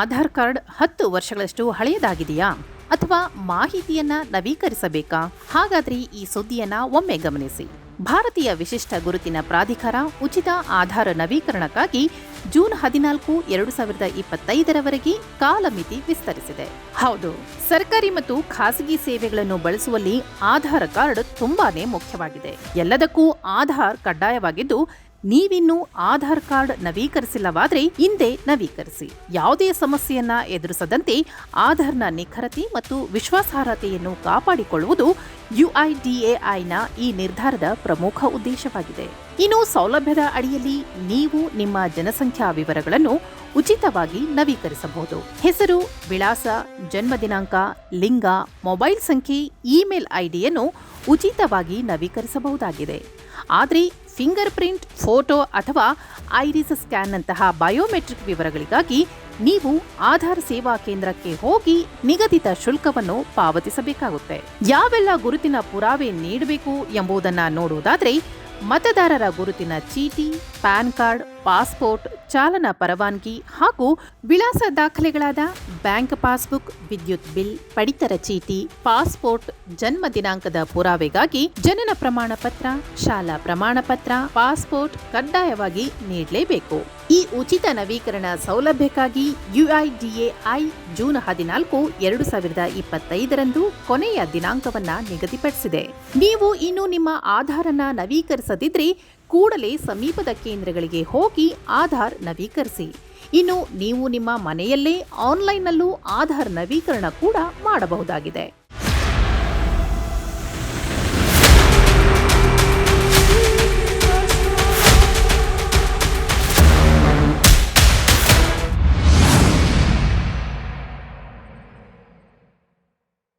Aadhaar card ಹತ್ತು ವರ್ಷಗಳಷ್ಟು ಹಳೆಯದಾಗಿದೆಯಾ? ಅಥವಾ ಮಾಹಿತಿಯನ್ನ ನವೀಕರಿಸಬೇಕಾ? ಹಾಗಾದ್ರೆ ಈ ಸುದ್ದಿಯನ್ನ ಒಮ್ಮೆ ಗಮನಿಸಿ. ಭಾರತೀಯ ವಿಶಿಷ್ಟ ಗುರುತಿನ ಪ್ರಾಧಿಕಾರ ಉಚಿತ ಆಧಾರ ನವೀಕರಣಕ್ಕಾಗಿ ಜೂನ್ ಹದಿನಾಲ್ಕು, ಎರಡು ಸಾವಿರದ ಇಪ್ಪತ್ತೈದರವರೆಗೆ ಕಾಲಮಿತಿ ವಿಸ್ತರಿಸಿದೆ. ಹೌದು, ಸರ್ಕಾರಿ ಮತ್ತು ಖಾಸಗಿ ಸೇವೆಗಳನ್ನು ಬಳಸುವಲ್ಲಿ ಆಧಾರ್ ಕಾರ್ಡ್ ತುಂಬಾನೇ ಮುಖ್ಯವಾಗಿದೆ. ಎಲ್ಲದಕ್ಕೂ ಆಧಾರ್ ಕಡ್ಡಾಯವಾಗಿದ್ದು ನೀವಿನ್ನೂ ಆಧಾರ್ ಕಾರ್ಡ್ ನವೀಕರಿಸಿಲ್ಲವಾದರೆ ಹಿಂದೆ ನವೀಕರಿಸಿ. ಯಾವುದೇ ಸಮಸ್ಯೆಯನ್ನ ಎದುರಿಸದಂತೆ ಆಧಾರ್ನ ನಿಖರತೆ ಮತ್ತು ವಿಶ್ವಾಸಾರ್ಹತೆಯನ್ನು ಕಾಪಾಡಿಕೊಳ್ಳುವುದು ಯುಐಡಿಎಐನ ಈ ನಿರ್ಧಾರದ ಪ್ರಮುಖ ಉದ್ದೇಶವಾಗಿದೆ. ಇನ್ನು ಸೌಲಭ್ಯದ ಅಡಿಯಲ್ಲಿ ನೀವು ನಿಮ್ಮ ಜನಸಂಖ್ಯಾ ವಿವರಗಳನ್ನು ಉಚಿತವಾಗಿ ನವೀಕರಿಸಬಹುದು. ಹೆಸರು, ವಿಳಾಸ, ಜನ್ಮ ದಿನಾಂಕ, ಲಿಂಗ, ಮೊಬೈಲ್ ಸಂಖ್ಯೆ, ಇಮೇಲ್ ಐಡಿಯನ್ನು ಉಚಿತವಾಗಿ ನವೀಕರಿಸಬಹುದಾಗಿದೆ. ಆದರೆ ಫಿಂಗರ್ ಪ್ರಿಂಟ್, ಫೋಟೋ ಅಥವಾ ಐರಿಸ್ ಸ್ಕ್ಯಾನ್ ಸ್ಕ್ಯಾನ್ನಂತಹ ಬಯೋಮೆಟ್ರಿಕ್ ವಿವರಗಳಿಗಾಗಿ ನೀವು ಆಧಾರ್ ಸೇವಾ ಕೇಂದ್ರಕ್ಕೆ ಹೋಗಿ ನಿಗದಿತ ಶುಲ್ಕವನ್ನು ಪಾವತಿಸಬೇಕಾಗುತ್ತೆ. ಯಾವೆಲ್ಲ ಗುರುತಿನ ಪುರಾವೆ ನೀಡಬೇಕು ಎಂಬುದನ್ನು ನೋಡುವುದಾದ್ರೆ ಮತದಾರರ ಗುರುತಿನ ಚೀಟಿ ಪ್ಯಾನ್ ಕಾರ್ಡ್ ಪಾಸ್ಪೋರ್ಟ್, ಚಾಲನಾ ಪರವಾನಗಿ ಹಾಗೂ ವಿಳಾಸ ದಾಖಲೆಗಳಾದ ಬ್ಯಾಂಕ್ ಪಾಸ್ಬುಕ್, ವಿದ್ಯುತ್ ಬಿಲ್, ಪಡಿತರ ಚೀಟಿ, ಪಾಸ್ಪೋರ್ಟ್, ಜನ್ಮ ದಿನಾಂಕದ ಪುರಾವೆಗಾಗಿ ಜನನ ಪ್ರಮಾಣ ಪತ್ರ ಶಾಲಾ ಪ್ರಮಾಣ ಪತ್ರ ಪಾಸ್ಪೋರ್ಟ್ ಕಡ್ಡಾಯವಾಗಿ ನೀಡಲೇಬೇಕು. ಈ ಉಚಿತ ನವೀಕರಣ ಸೌಲಭ್ಯಕ್ಕಾಗಿ ಯುಐಡಿಎಐ ಜೂನ್ ಹದಿನಾಲ್ಕು, ಎರಡು ಸಾವಿರದ ಇಪ್ಪತ್ತೈದರಂದು ಕೊನೆಯ ದಿನಾಂಕವನ್ನ ನಿಗದಿಪಡಿಸಿದೆ. ನೀವು ಇನ್ನು ನಿಮ್ಮ ಆಧಾರನ ನವೀಕರಿಸದಿದ್ರೆ ಕೂಡಲೇ ಸಮೀಪದ ಕೇಂದ್ರಗಳಿಗೆ ಹೋಗಿ ಆಧಾರ್ ನವೀಕರಿಸಿ. ಇನ್ನು ನೀವು ನಿಮ್ಮ ಮನೆಯಲ್ಲೇ ಆನ್ಲೈನ್ನಲ್ಲೂ ಆಧಾರ್ ನವೀಕರಣ ಕೂಡ ಮಾಡಬಹುದಾಗಿದೆ.